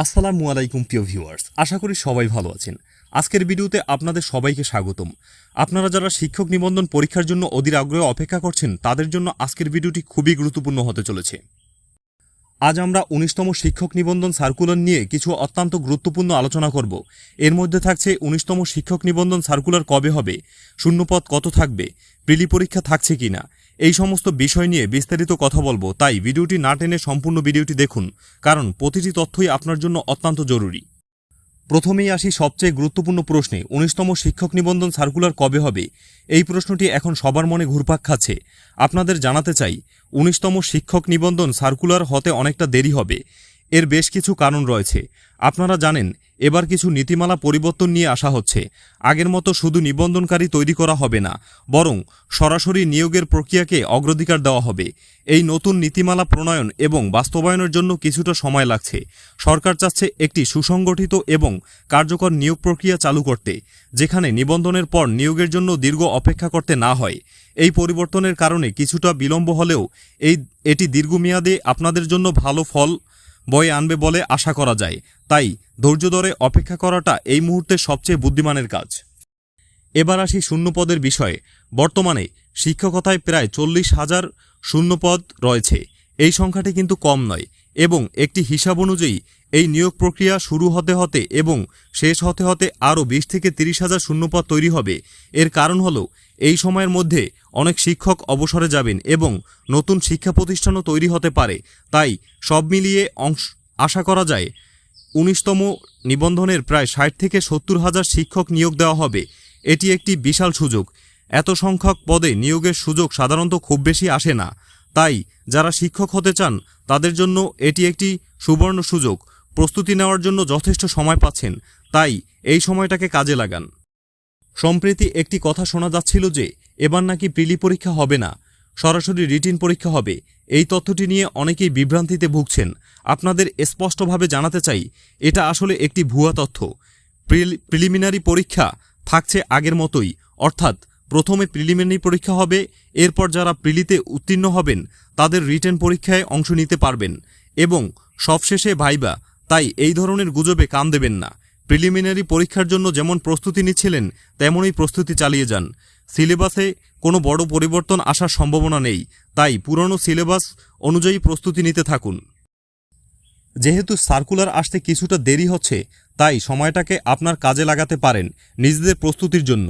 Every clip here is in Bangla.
আসসালামু আলাইকুম, প্রিয় ভিউয়ার্স। আশা করি সবাই ভালো আছেন। আজকের ভিডিওতে আপনাদের সবাইকে স্বাগতম। আপনারা যারা শিক্ষক নিবন্ধন পরীক্ষার জন্য অধীর আগ্রহে অপেক্ষা করছেন, তাদের জন্য আজকের ভিডিওটি খুবই গুরুত্বপূর্ণ হতে চলেছে। আজ আমরা উনিশতম শিক্ষক নিবন্ধন সার্কুলার নিয়ে কিছু অত্যন্ত গুরুত্বপূর্ণ আলোচনা করব। এর মধ্যে থাকছে উনিশতম শিক্ষক নিবন্ধন সার্কুলার কবে হবে, শূন্যপদ কত থাকবে, প্রিলি পরীক্ষা থাকছে কিনা এই সমস্ত বিষয় নিয়ে বিস্তারিত কথা বলব, তাই ভিডিওটি না টেনে সম্পূর্ণ ভিডিওটি দেখুন, কারণ প্রতিটি তথ্যই আপনার জন্য অত্যন্ত জরুরি। প্রথমেই আসি সবচেয়ে গুরুত্বপূর্ণ প্রশ্নে, উনিশতম শিক্ষক নিবন্ধন সার্কুলার কবে হবে? এই প্রশ্নটি এখন সবার মনে ঘুরপাক খাচ্ছে। আপনাদের জানাতে চাই, উনিশতম শিক্ষক নিবন্ধন সার্কুলার হতে অনেকটা দেরি হবে। এর বেশ কিছু কারণ রয়েছে। আপনারা জানেন, এবার কিছু নীতিমালা পরিবর্তন নিয়ে আসা হচ্ছে। আগের মতো শুধু নিবন্ধনকারী তৈরি করা হবে না, বরং সরাসরি নিয়োগের প্রক্রিয়াকে অগ্রাধিকার দেওয়া হবে। এই নতুন নীতিমালা প্রণয়ন এবং বাস্তবায়নের জন্য কিছুটা সময় লাগছে। সরকার চাচ্ছে একটি সুসংগঠিত এবং কার্যকর নিয়োগ প্রক্রিয়া চালু করতে, যেখানে নিবন্ধনের পর নিয়োগের জন্য দীর্ঘ অপেক্ষা করতে না হয়। এই পরিবর্তনের কারণে কিছুটা বিলম্ব হলেও এই, এটি দীর্ঘমেয়াদে আপনাদের জন্য ভালো ফল বয়ে আনবে বলে আশা করা যায়। তাই ধৈর্য ধরে অপেক্ষা করাটা এই মুহূর্তে সবচেয়ে বুদ্ধিমানের কাজ। এবার আসি শূন্যপদের বিষয়ে। বর্তমানে শিক্ষকতায় প্রায় চল্লিশ হাজার শূন্যপদ রয়েছে। এই সংখ্যাটি কিন্তু কম নয়। এবং একটি হিসাব অনুযায়ী এই নিয়োগ প্রক্রিয়া শুরু হতে হতে এবং শেষ হতে হতে আরও বিশ থেকে তিরিশ হাজার শূন্যপদ তৈরি হবে। এর কারণ হল, এই সময়ের মধ্যে অনেক শিক্ষক অবসরে যাবেন এবং নতুন শিক্ষা প্রতিষ্ঠানও তৈরি হতে পারে। তাই সব মিলিয়ে অংশ, আশা করা যায়, উনিশতম নিবন্ধনের প্রায় ষাট থেকে সত্তর হাজার শিক্ষক নিয়োগ দেওয়া হবে। এটি একটি বিশাল সুযোগ। এত সংখ্যক পদে নিয়োগের সুযোগ সাধারণত খুব বেশি আসে না। তাই যারা শিক্ষক হতে চান, তাদের জন্য এটি একটি সুবর্ণ সুযোগ। প্রস্তুতি নেওয়ার জন্য যথেষ্ট সময় পাচ্ছেন, তাই এই সময়টাকে কাজে লাগান। সম্প্রতি একটি কথা শোনা যাচ্ছিল যে, এবার নাকি প্রিলি পরীক্ষা হবে না, সরাসরি রিটিন পরীক্ষা হবে। এই তথ্যটি নিয়ে অনেকেই বিভ্রান্তিতে ভুগছেন। আপনাদের স্পষ্টভাবে জানাতে চাই, এটা আসলে একটি ভুয়া তথ্য। প্রিলিমিনারি পরীক্ষা থাকছে আগের মতোই, অর্থাৎ প্রথমে প্রিলিমিনারি পরীক্ষা হবে, এরপর যারা প্রিলিতে উত্তীর্ণ হবেন, তাদের রিটেন পরীক্ষায় অংশ নিতে পারবেন। এবং সবশেষে ভাইবা, তাই এই ধরনের গুজবে কান দেবেন না। প্রিলিমিনারি পরীক্ষার জন্য যেমন প্রস্তুতি নিচ্ছিলেন, তেমনই প্রস্তুতি চালিয়ে যান। সিলেবাসে কোনো বড় পরিবর্তন আসার সম্ভাবনা নেই, তাই পুরনো সিলেবাস অনুযায়ী প্রস্তুতি নিতে থাকুন। যেহেতু সার্কুলার আসতে কিছুটা দেরি হচ্ছে, তাই সময়টাকে আপনার কাজে লাগাতে পারেন নিজেদের প্রস্তুতির জন্য।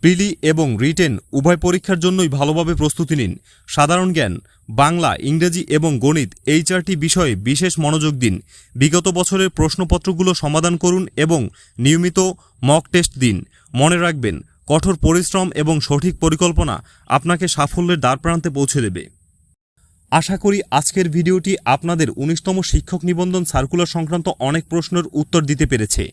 প্রিলি এবং রিটেন উভয় পরীক্ষার জন্যই ভালোভাবে প্রস্তুতি নিন। সাধারণ জ্ঞান, বাংলা, ইংরেজি এবং গণিত এই চারটি বিষয়ে বিশেষ মনোযোগ দিন। বিগত বছরের প্রশ্নপত্রগুলো সমাধান করুন এবং নিয়মিত মক টেস্ট দিন। মনে রাখবেন, কঠোর পরিশ্রম এবং সঠিক পরিকল্পনা আপনাকে সাফল্যের দ্বারপ্রান্তে পৌঁছে দেবে। আশা করি আজকের ভিডিওটি আপনাদের উনিশতম শিক্ষক নিবন্ধন সার্কুলার সংক্রান্ত অনেক প্রশ্নের উত্তর দিতে পেরেছে।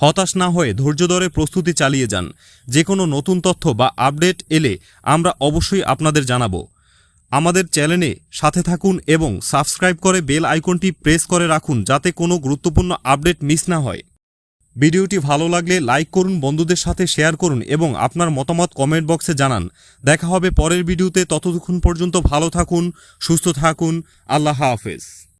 হতাশ না হয়ে ধৈর্য ধরে প্রস্তুতি চালিয়ে যান। যে কোনো নতুন তথ্য বা আপডেট এলে আমরা অবশ্যই আপনাদের জানাব। আমাদের চ্যানেলে সাথে থাকুন এবং সাবস্ক্রাইব করে বেল আইকনটি প্রেস করে রাখুন যাতে কোনো গুরুত্বপূর্ণ আপডেট মিস না হয়। ভিডিওটি ভালো লাগলে লাইক করুন, বন্ধুদের সাথে শেয়ার করুন এবং আপনার মতামত কমেন্ট বক্সে জানান। দেখা হবে পরের ভিডিওতে, ততক্ষণ পর্যন্ত ভালো থাকুন, সুস্থ থাকুন, আল্লাহ হাফেজ।